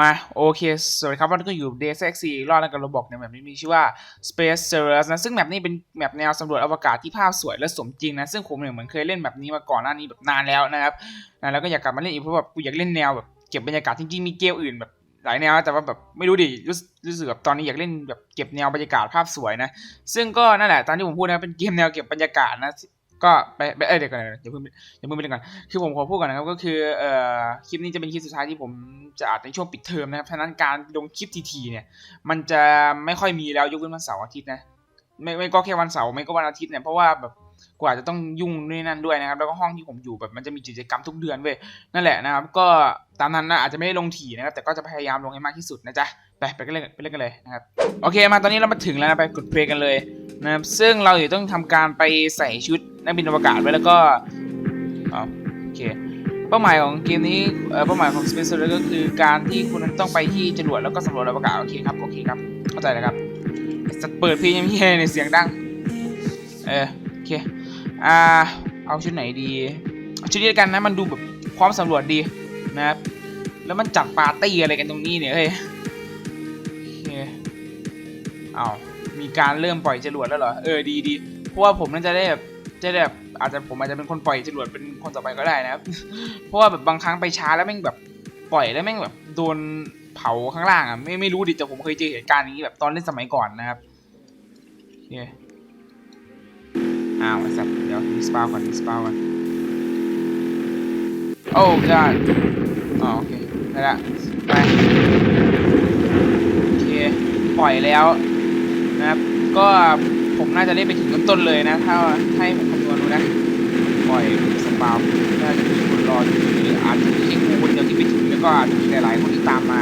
มาโอเคสวัสดีครับวันนี้ก็อยู่ d s x 4รอบแล้วกับระบบในแบบนี้มีชื่อว่า Space s e r i e s นะซึ่งแมปนี้เป็นแมปแนวสำรวจอวกาศที่ภาพสวยและสมจริงนะซึ่งผมเนี่ยเหมือนเคยเล่นแบบนี้มาก่อนหน้านี้แบบนานแล้วนะครับนะแล้วก็อยากกลับมาเล่นอีกเพราะแบบกูอยากเล่นแนวแบบเก็บบรรยากาศจริงๆมีเกมอื่นแบบหลายแนวแต่ว่าแบบไม่รู้ดิรู้รู้สึกแบบตอนนี้อยากเล่นแบบเก็บแนวบรรยากาศภาพสวยนะซึ่งก็นั่นแหละตามที่ผมพูดนะเป็นเกมแนวเก็บบรรยากาศนะ ก็ไปไปเอ้ยเดี๋ยวก่อนเดี๋ยวเพิ่งเดี๋ยวเพิ่งไปเล่นก่อนคือผมขอพูดก่อนนะครับก็คือเอ่อคลิปนี้จะเป็นคลิปสุดท้ายที่ผมจะอัดในช่วงปิดเทอมนะครับฉะนั้นการลงคลิปทีๆเนี่ย มันจะไม่ค่อยมีแล้วยกเว้นวันเสาร์อาทิตย์นะไม่ไม่ก็แค่วันเสาร์ไม่ก็วันอาทิตย์เนี่ยเพราะว่าแบบกว่าจะต้องยุ่งด้วยนั่นด้วยนะครับ แล้วก็ห้องที่ผมอยู่แบบมันจะมีกิจกรรมทุกเดือนเว้ยนั่นแหละนะครับ ก็ตามนั้นนะอาจจะไม่ได้ลงถี่นะครับแต่ก็จะพยายามลงให้มากที่สุดนะจ๊ะไปไปกันเลยไปเล่นกันเลยนะครับโอเคมาตอนนี้เรามาถึงแล้วนะไปกดเพลย์กันเลย นะครับซึ่งเราอยู่ต้องทำการไปใส่ชุดนักบินอวกาศไว้แล้วก็อ๋อโอเคเป้าหมายของเกมนี้เออเป้าหมายของ Space Race ก็คือการที่คุณต้องไปที่จรวดแล้วก็สำรวจอวกาศโอเคครับโอเคครับเข้าใจแล้วครับจะเปิดเพลงยังไม่ในเสียงดังเออโอเคอ่าเอาชุดไหนดีชุดนี้กันนะมันดูแบบพร้อมสำรวจดีนะครับแล้วมันจัดปาร์ตี้อะไรกันตรงนี้เนี่ยเฮ้ยโอเคเอา มีการเริ่มปล่อยจรวดแล้วเหรอ เออดีดีเพราะว่าผมน่าจะได้แบบจะได้แบบอาจจะผมอาจจะเป็นคนปล่อยจรวดเป็นคนต่อไปก็ได้นะครับ เพราะว่าแบบบางครั้งไปช้าแล้วแม่งแบบปล่อยแล้วแม่งแบบโดนเผาข้างล่างอะไม่ไม่รู้ดิแต่ผมเคยเจอเหตุการณ์อย่างนี้แบบตอนเล่นสมัยก่อนนะครับโอเคอ้าวไอ้สัตว์เดี๋ยวดิสปาวก่อนดิสปาวก่อนโอ้ได้อ๋อโอเคได้ละไปโอเคปล่อยแล้ว นะครับ ก็ผมน่าจะได้ไปถึงต้นๆเลยนะ ถ้าให้ผมคำนวณดูนะ ปล่อยสปาวน่าจะมีคนรออยู่หรืออาจจะไม่ใช่กูคนเดียวที่ไปถึงแล้วก็อาจจะมีหลายๆคนที่ตามมา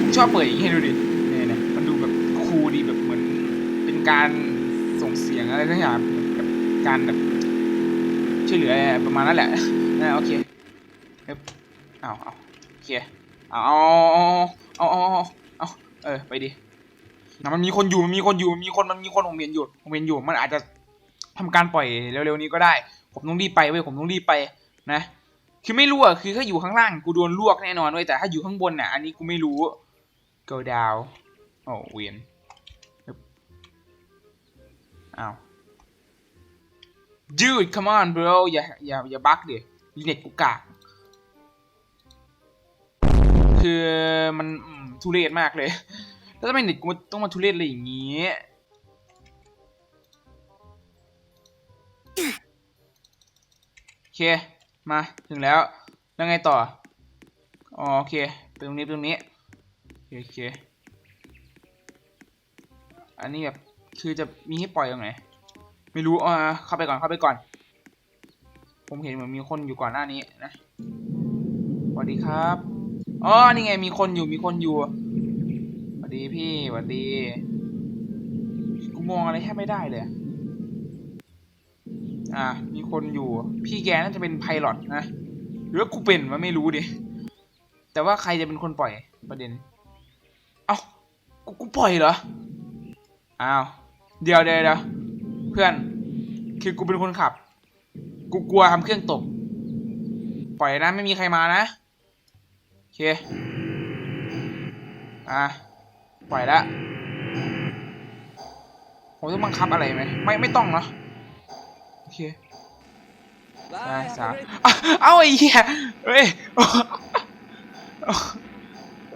ผมชอบเปิดอย่างนี้ดูดิเนี่ยเนี่ยมันดูแบบคูลดีแบบเหมือน เป็นการส่งเสียงอะไรสักอย่างแบบการแบบช่วยเหลืออะไรประมาณนั้นแหละนะโอเคเอ๊บเอาเอาโอเคเอาเอาเอาเอาเอาเอาเออไปดิ นะมันมีคนอยู่มันมีคนอยู่มันมีคนมันมีคนผมเห็นอยู่ผมเห็นอยู่มันอาจจะทำการปล่อยเร็วๆนี้ก็ได้ ผมต้องรีบไปเว้ยผมต้องรีบไปนะ คือไม่รู้อะคือถ้าอยู่ข้างล่างกูโดนลวกแน่นอนเว้ยแต่ถ้าอยู่ข้างบนน่ะอันนี้กูไม่รู้ go down โอ้เวียนอ้าว dude come on bro อย่าอย่าอย่าบักดิเน็ตกูกากคือมันทุเรศมากเลย แล้วทำไมเน็ตกูต้องมาทุเรศอะไรอย่างงี้โอเค มาถึงแล้ว แล้วไงต่อ อ๋อโอเคไปตรงนี้ตรงนี้ โอเค อันนี้แบบคือจะมีให้ปล่อยตรงไหน ไม่รู้อ่าเข้าไปก่อนเข้าไปก่อน ผมเห็นเหมือนมีคนอยู่ก่อนหน้านี้นะสวัสดีครับ อ๋อ นี่ไง มีคนอยู่ มีคนอยู่ ดีพี่สวัสดี กูมองอะไรแทบไม่ได้เลย อ่ามีคนอยู่ พี่แกน่าจะเป็นไพลอตนะ หรือว่ากูเป็นวะไม่รู้ดิ แต่ว่าใครจะเป็นคนปล่อยประเด็น เอ้ากูกูปล่อยเหรอ อ้าว เดี๋ยวเดี๋ยวเดี๋ยวเพื่อน คือกูเป็นคนขับ กูกลัวทำเครื่องตก ปล่อยนะไม่มีใครมานะ โอเค อะ ปล่อยละผมต้องบังคับอะไรไหมไม่ไม่ต้องเนาะโอเคได้สามอะเอ้าไอ้เหี้ยเฮ้ย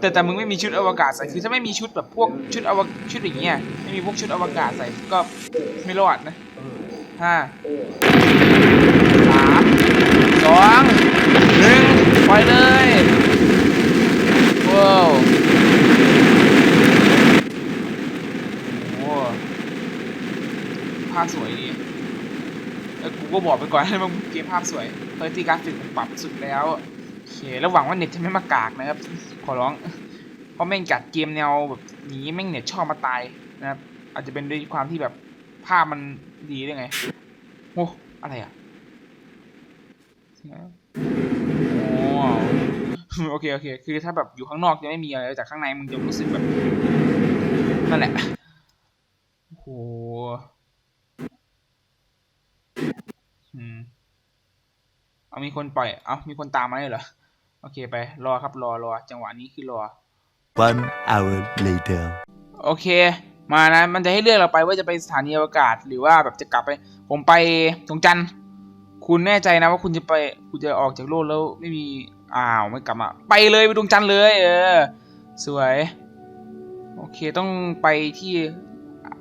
แต่แต่มึงไม่มีชุดอวกาศใส่คือถ้าไม่มีชุดแบบพวกชุดอวกชุดอย่างเงี้ยไม่มีพวกชุดอวกาศใส่ก็ไม่รอดนะห้าสามสองหนึ่งปล่อยเลยว้าวโอ้ภาพสวยดี เออ กูบอกไปก่อนให้มันเกมภาพสวยเฮ้ยที่กราฟิกปรับสุดแล้วโอเคแล้วหวังว่าเน็ตจะไม่มากากนะครับ ขอร้อง เพราะแม่งจัดเกมแนวแบบนี้แม่งเน็ตชอบมาตายนะครับ อาจจะเป็นด้วยความที่แบบภาพมันดีได้ไงโอ้อะไรอะโอ้โอเคโอเค คือถ้าแบบอยู่ข้างนอกจะไม่มีอะไรแต่ข้างในมึงจะรู้สึกแบบนั่นแหละโอ้โห อืม เอามีคนปล่อย เอามีคนตามมาเลยเหรอโโอเคไป รอครับรอรอ จังหวะนี้คือรอ One hour later. โอเค มานะ มันจะให้เลือกเราไปว่าจะไปสถานีอวกาศ หรือว่าแบบจะกลับไป ผมไปดวงจันทร์ คุณแน่ใจนะว่าคุณจะไป คุณจะออกจากโลกแล้วไม่มี อ้าวไม่กลับมาไปเลยไปดวงจันทร์เลย เออ สวย โอเคต้องไปที่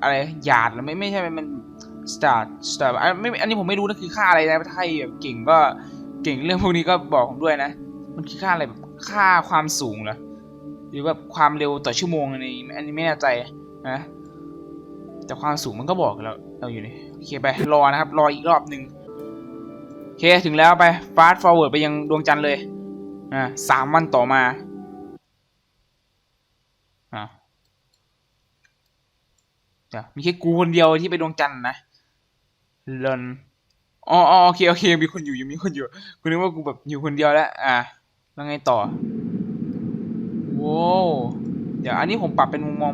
อะไรหยาดหรือไม่ไม่ใช่ มัน สตาร์ทสตาร์อันไม่อันนี้ผมไม่รู้นะคือค่าอะไรนะถ้าใครแบบเก่งก็เก่งเรื่องพวกนี้ก็บอกผมด้วยนะ มันคือค่าอะไรแบบค่าความสูงเหรอหรือแบบความเร็วต่อชั่วโมงอันนี้อันนี้ไม่แน่ใจนะแต่ความสูงมันก็บอกแล้วเราอยู่นี่โอเคไปรอนะครับ รออีกรอบหนึ่งโอเคถึงแล้วไป fast forward ไปยังดวงจันทร์เลยอ่าสามวันต่อมาอ่ามีแค่กูคนเดียวที่ไปดวงจันทร์นะ ลินอ๋ออ๋อโอเคโอเคมีคนอยู่ยังมีคนอยู่กูนึกว่ากูแบบอยู่คนเดียวแล้วอ่าแล้วไงต่อโว้วเดี๋ยวอันนี้ผมปรับเป็นมุมมอง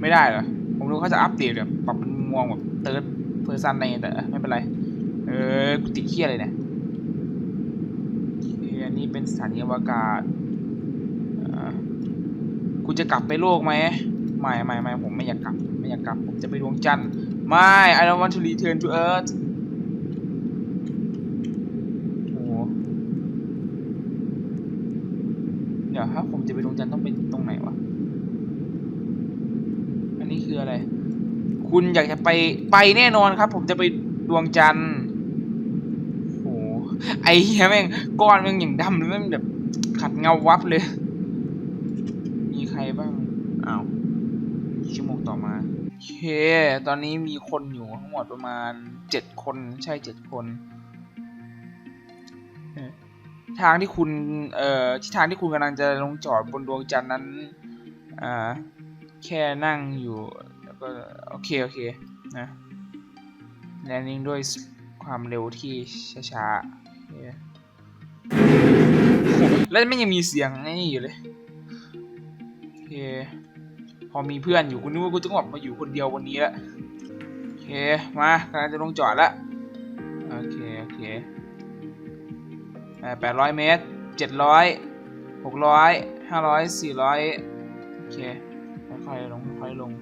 ไม่ได้เหรอผมรู้เขาจะอัปเดตแบบปรับเป็นมุมมองแบบเติร์ดเพอร์ซันในแต่ไม่เป็นไร เออกูติดเคียอะไรเนี่ยอันนี้เป็นสถานีอวกาศอ่ากูจะกลับไปโลกไหมไม่ไม่ไม่ผมไม่อยากกลับ ไม่อยากกลับ ผมจะไปดวงจันทร์ ไม่ I don't want to return to Earth โอ้โหเดี๋ยวถ้าผมจะไปดวงจันทร์ต้องไปตรงไหนวะ อันนี้คืออะไร คุณอยากจะไปไปแน่นอนครับ ผมจะไปดวงจันทร์โอ้โหไอ้เหี้ยแม่งก้อนแม่งอย่างดำเลยแม่งแบบขัดเงาวับเลย มีใครบ้าง อ้าวกี่ชั่วโมงต่อมา เค ตอนนี้มีคนอยู่ทั้งหมดประมาณเจ็ดคนใช่เจ็ดคน ทางที่คุณ เอ่อที่ทางที่คุณกำลังจะลงจอดบนดวงจันทร์นั้น อ่า แค่นั่งอยู่ แล้วก็ โอเค โอเค นะแลนดิ้งด้วยความเร็วที่ช้าๆเคโอ้โหแล้วไม่ยังมีเสียงนี่อยู่เลย โอเค พอมีเพื่อนอยู่กูนึกว่ากูต้องแบบมาอยู่คนเดียววันนี้ละโอเคมากำลังจะลงจอดละโอเคโอเคแปดร้อยเมตรเจ็ดร้อยหกร้อยห้าร้อยสี่ร้อยโอเคค่อยๆลงค่อยๆลง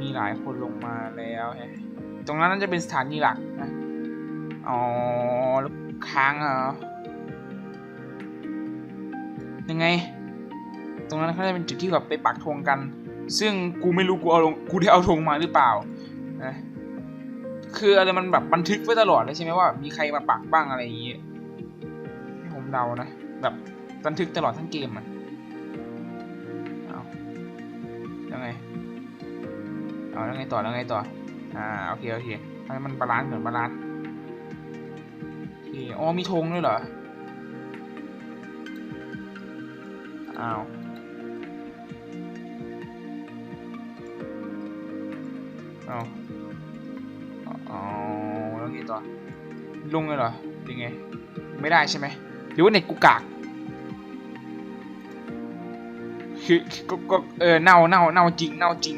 มีหลายคนลงมาแล้วตรงนั้นน่าจะเป็นสถานีหลักนะอ๋อแล้วค้างเหรอยังไง ตรงนั้นเขาจะเป็นจุดที่แบบไปปักธงกัน ซึ่งกูไม่รู้กูเอากูได้เอาธงมาหรือเปล่านะคืออะไรมันแบบบันทึกไว้ตลอดเลยใช่ไหมว่า มีใครมาปักบ้างอะไรอย่างงี้ให้ผมเดานะแบบบันทึกตลอดทั้งเกมอะเอาแล้วไงเอาแล้วไงต่อแล้วไงต่ออ่าโอเคโอเคให้มันบาลานซ์เหมือนบาลานซ์โอเคอ๋อมีธงด้วยเหรออ้าว ลงเลยเหรอเป็นไง ไม่ได้ใช่ไหมหรือว่าเน็ตกูกากคือก็ก็เออเน่าเน่าเน่าจริงเน่าจริง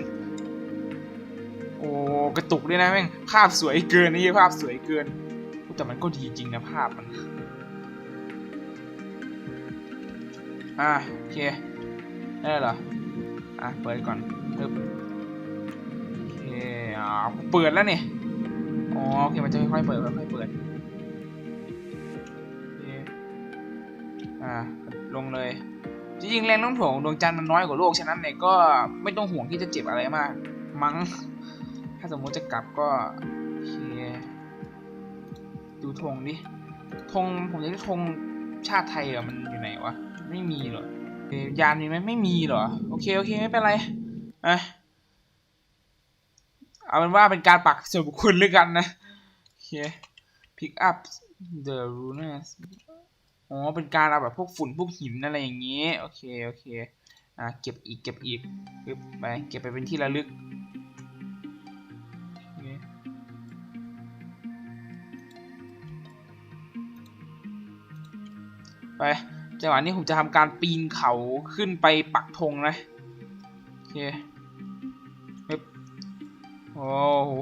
โอ้กระตุกด้วยนะแม่งภาพสวยเกินนี่ภาพสวยเกินแต่มันก็ดีจริงนะภาพมันอะโอเคได้เหรออะเปิดก่อนปึ๊บโอเคอ่าเปิดแล้วเนี่ยอ๋อโอเคมันจะค่อยๆเปิดค่อยๆเปิด อ่าลงเลย จริงๆแรงโน้มถ่วงของดวงจันทร์มันน้อยกว่าโลกฉะนั้นเนี่ยก็ไม่ต้องห่วงที่จะเจ็บอะไรมาก มั้ง ถ้าสมมติจะกลับก็ดูธงดิธงผมจะได้ธงชาติไทยเหรอมันอยู่ไหนวะ ไม่มีเหรอยานมีไหมไม่มีเหรอ โอเคโอเคไม่เป็นไรอะเอาเป็นว่าเป็นการปักส่วนบุคคลด้วยกันนะ โอเค pick up the runes อ๋อเป็นการเอาแบบพวกฝุ่นพวกหินอะไรอย่างงี้ โอเคโอเคอะเก็บอีกเก็บอีกปึ๊บไปเก็บไปเป็นที่ระลึกไปจังหวะนี้ผมจะทำการปีนเขาขึ้นไปปักธงนะโอเคปึ๊บโอ้โห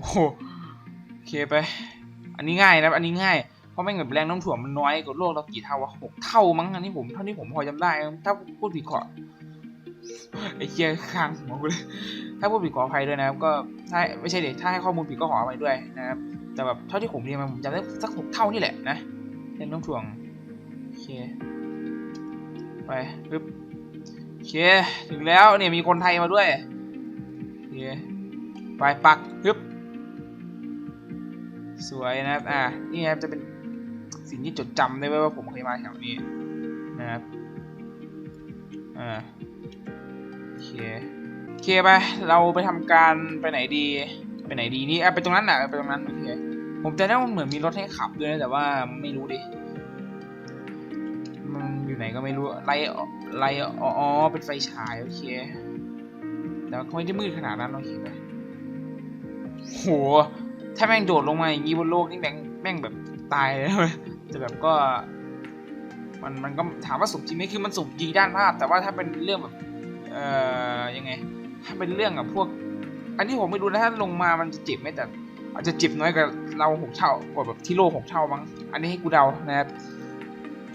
โอเคไป อันนี้ง่ายนะอันนี้ง่าย เพราะไม่งแบบแรงน้มถ่วงมันน้อยกว่าโลกเรากี่เท่าวะหกเท่ามั้งอันนี้ผมเท่าที่ผมพอจำได้ ถ้าพูดผิดขอไอ้เชี่ยข้างหัวกูเลยถ้าพูดผิดขออภัยด้วยนะครับ ก็ถ้าไม่ใช่เด็ถ้าให้ข้อมูลผิดก็ขออภัยด้วยนะครับ แต่แบบเท่าที่ผมเรียนมาผมจำได้สักหกเท่านี่แหละนะแรงน้มถ่วงโอเคไปปึ๊บโอเคถึงแล้วเนี่ยมีคนไทยมาด้วยโอเคไปปักปึ๊บสวยนะครับ อ่า นี่ครับจะเป็น สิ่งที่จดจำได้ไว้ว่าผมเคยมาแถวนี้นะครับอ่าโอเคโอเคไปเราไปทำการไปไหนดีไปไหนดีนี่ไปตรงนั้นน่ะไปตรงนั้นโอเคผมจะได้เหมือนมีรถให้ขับด้วยนะแต่ว่าไม่รู้ดิมันอยู่ไหนก็ไม่รู้ไล่ไล่อ๋อเป็นไฟฉายโอเคแต่ว่าก็ไม่ได้มืดขนาดนั้นโอเคไปโหถ้าแม่งโดดลงมาอย่างนี้บนโลกนี่แม่งแม่งแบบตายเลยนะเว้ย แต่แบบก็ มันมันก็ถามว่าสมจริงไหมคือมันสมจริงด้านภาพ แต่ว่าถ้าเป็นเรื่องแบบเอ่อยังไง ถ้าเป็นเรื่องกับพวก อันนี้ผมไม่รู้นะถ้าลงมามันจะเจ็บไหมแต่อาจจะเจ็บน้อยกว่าเราหกเท่ากว่าแบบที่โลกหกเท่ามั้งอันนี้ให้กูเดานะครับ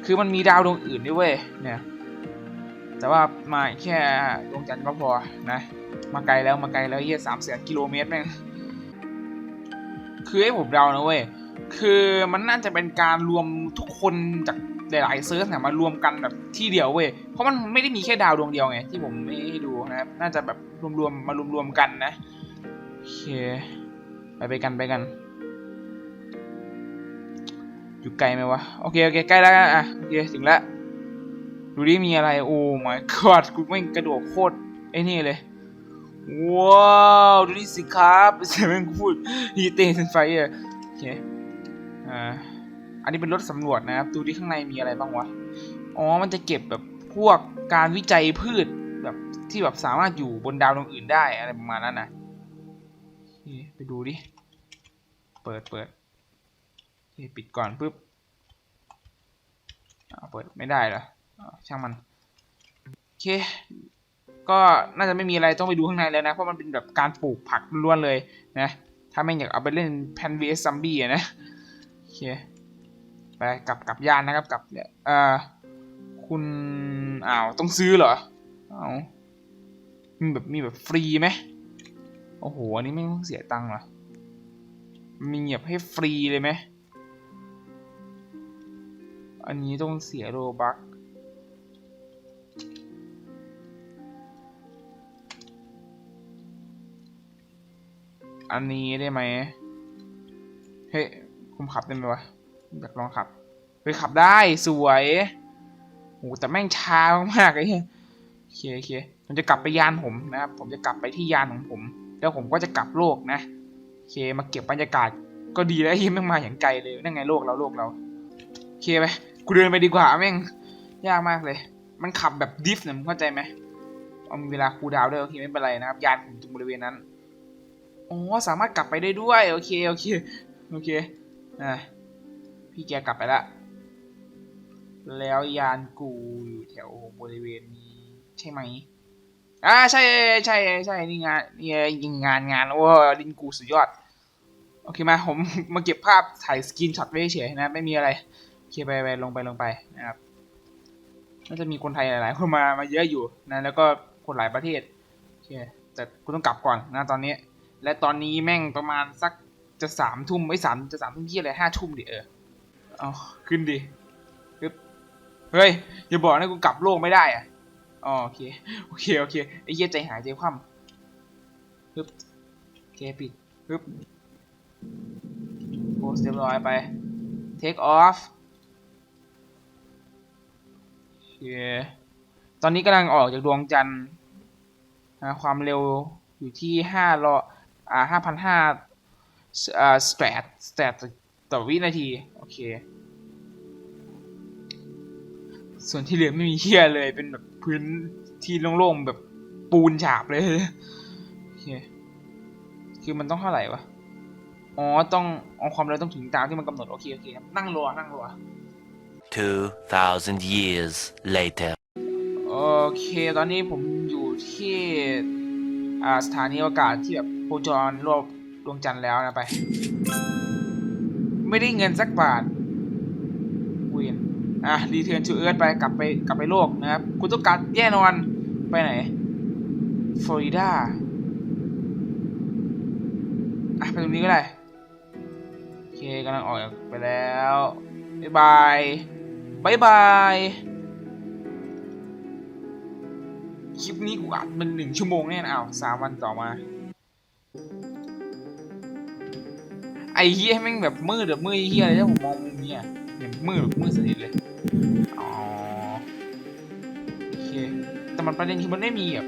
คือมันมีดาวดวงอื่นด้วยเว้ยเนี่ยแต่ว่ามาแค่ดวงจันทร์ก็พอนะ มาไกลแล้วมาไกลแล้วเยี่ยสามแสนกิโลเมตรแม่งคือให้ผมเดานะเว้ย คือมันน่าจะเป็นการรวมทุกคนจากหลายๆเซิร์ฟเนี่ยมารวมกันแบบที่เดียวเว้ย เพราะมันไม่ได้มีแค่ดาวดวงเดียวไง ที่ผมไม่ให้ดูนะครับ น่าจะแบบรวมๆมารวมๆกันนะโอเค ไปไปกันไปกัน อยู่ไกลไหมวะ โอเคโอเคใกล้แล้วอะโอเคถึงแล้วดูดิมีอะไรโอ้ my god กูไม่งกระโดดโคตรไอ้นี่เลยว้าวดูดิสิครับเสียงแม่งพูดฮีเตนไฟอะโอเค อ่าอันนี้เป็นรถสำรวจนะครับ ดูที่ข้างในมีอะไรบ้างวะ อ๋อ มันจะเก็บแบบพวกการวิจัยพืชแบบที่แบบสามารถอยู่บนดาวดวงอื่นได้อะไรประมาณนั้นนะไปดูดิ เปิดเปิดปิดก่อนปุ๊บเปิดไม่ได้เหรออช่างมัน โอเค ก็น่าจะไม่มีอะไรต้องไปดูข้างในแล้วนะ เพราะมันเป็นแบบการปลูกผักล้วนเลยนะ ถ้าไม่อยากเอาไปเล่นแพน vs ซัมบี้อะนะ เคไปกลับกลับยานนะครับกลับเนี่ยเอ่อคุณอ้าวต้องซื้อเหรอเอามีแบบมีแบบฟรีไหมโอ้โหอันนี้ไม่ต้องเสียตังค์เหรอมีแบบให้ฟรีเลยไหมอันนี้ต้องเสียโรบัคอันนี้ได้ไหมเฮ้ ผมขับได้ไหมวะอยากลองขับไปขับได้สวยโอ้แต่แม่งช้ามากๆเลยเหี้ยโอเคโอเคผมจะกลับไปยานผมนะครับผมจะกลับไปที่ยานของผม แล้วผมก็จะกลับโลกนะโอเคมาเก็บบรรยากาศก็ดีแล้วที่แม่งมาอย่างไกลเลยนั่นไงโลกเราโลกเราโอเคไปกูเดินไปดีกว่าแม่งยากมากเลย มันขับแบบดิฟเนี่ยมึงเข้าใจไหมเอามีเวลาคูดาวด้วยโอเคไม่เป็นไรนะครับ ยานผมตรงบริเวณนั้นอ๋อสามารถกลับไปได้ด้วย โอเคโอเคโอเค อ่าพี่แกกลับไปละ แล้วยานกูอยู่แถวบริเวณนี้ใช่ไหมอ่าใช่ใช่ใช่นี่งานนี่ยิงงานงานโอ้ลินกูสุดยอด โอเคมาผมมาเก็บภาพถ่ายสกรีนช็อตไว้เฉยนะ ไม่มีอะไรโอเคไปไปลงไปลงไปนะครับน่าจะมีคนไทยหลาย ๆ คนมามาเยอะอยู่นะแล้วก็คนหลายประเทศโอเคแต่กูต้องกลับก่อนนะตอนนี้ และตอนนี้แม่งประมาณสัก จะสามทุ่มไม่สามจะสามทุ่มยี่อะไรห้าทุ่มดิเออเอาขึ้นดิเฮ้ยอย่าบอกนะกูกลับโลกไม่ได้อะอ๋อโอเคโอเคโอเคไอ้เหี้ยใจหายใจคว่ำปึ๊บโอเคปิดปึ๊บโพสเรียบร้อยไป take off โอเคตอนนี้กำลังออกจากดวงจันทร์ความเร็วอยู่ที่ห้ารออ่าห้าพันห้า อ่าสแตทสแตทต่อวินาที โอเค ส่วนที่เหลือไม่มีเฮียเลย เป็นแบบพื้นที่โล่งๆ แบบปูนฉาบเลย โอเค คือมันต้องเท่าไหร่วะ อ๋อ ต้องเอาความเร็วต้องถึงตามที่มันกำหนด โอเค โอเคครับนั่งรอ นั่งรอ 2,000 years later. โอเค ตอนนี้ผมอยู่ที่อ่าสถานีอวกาศที่แบบโคจรรอบ ดวงจันทร์แล้วนะไป ไม่ได้เงินสักบาทเวียนอะรีเทิร์นทูเอิร์ธไปกลับไปกลับไปโลกนะครับ คุณต้องการแย่นอนไปไหนฟลอริดาอะไปตรงนี้ก็ได้โอเคกำลังออกไปแล้วบายบายบายบายคลิปนี้กูอัดมันหนึ่งชั่วโมงแน่นะอ้าวสามวันต่อมา ไอ้เฮียแม่งแบบมืดแบบมืดเฮียเลยถ้าผมมองมุมเนี้ยเห็นมืดแบบมืดสนิทเลยอ๋อโอเคแต่มันประเด็นคือมันไม่มีแบบ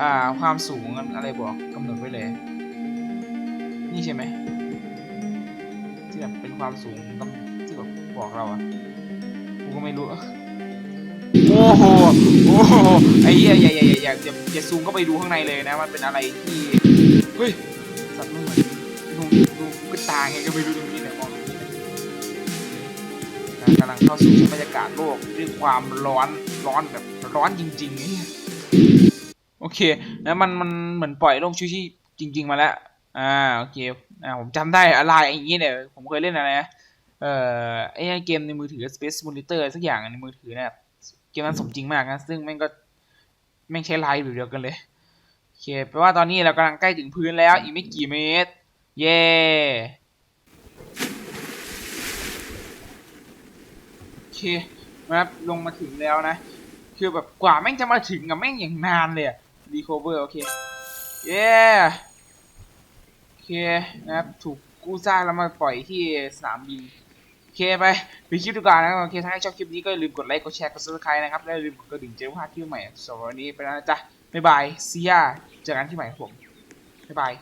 อ่าความสูงอะไรบอกกำหนดไว้เลย นี่ใช่ไหมที่แบบเป็นความสูงกำที่แบบบอกเราอะกูก็ไม่รู้โอ้โหโอ้โหไอ้เหี้ยอย่าอย่าอย่าอย่าอย่าอย่าซูมเข้าไปดูข้างในเลยนะมันเป็นอะไรที่เฮ้ยสัตว์มัน ดูกระตาไงก็ไม่รู้ตรงนี้เนี่ยมองตรงนี้นะกำลังเข้าสู่บรรยากาศโลกด้วยความร้อนร้อนแบบร้อนจริงๆเนี่ยโอเคแล้วมันมันเหมือนปล่อยโลกชิวๆจริง ๆ มาแล้วอ่าโอเคอ่าผมจำได้อะไรอย่างงี้เนี่ยผมเคยเล่นอะไรนะเอ่อไอ้เกมในมือถือ Space Simulator สักอย่างในมือถือเนี่ยเกมนั้นสมจริงมากนะซึ่งแม่งก็แม่งใช้ไลน์แบบเดียวกันเลยโอเคแปลว่าตอนนี้เรากำลังใกล้ถึงพื้นแล้วอีกไม่กี่เมตร เย้โอเคนะครับลงมาถึงแล้วนะ คือแบบกว่าแม่งจะมาถึงกับแม่งอย่างนานเลยรีคอเวอร์โอเค เย้โอเคนะครับถูกกู้ซากแล้วมาปล่อยที่สนามบินโอเคไปไปคลิปดีกว่านะครับโอเคถ้าใครชอบคลิปนี้ก็อย่าลืมกดไลค์กดแชร์กด subscribe นะครับและอย่าลืมกดกระดิ่งแจ้งว่าคลิปใหม่สำหรับวันนี้ไปแล้วนะจ๊ะบ๊ายบายซียาเจอกันที่ใหม่ผมบ๊ายบาย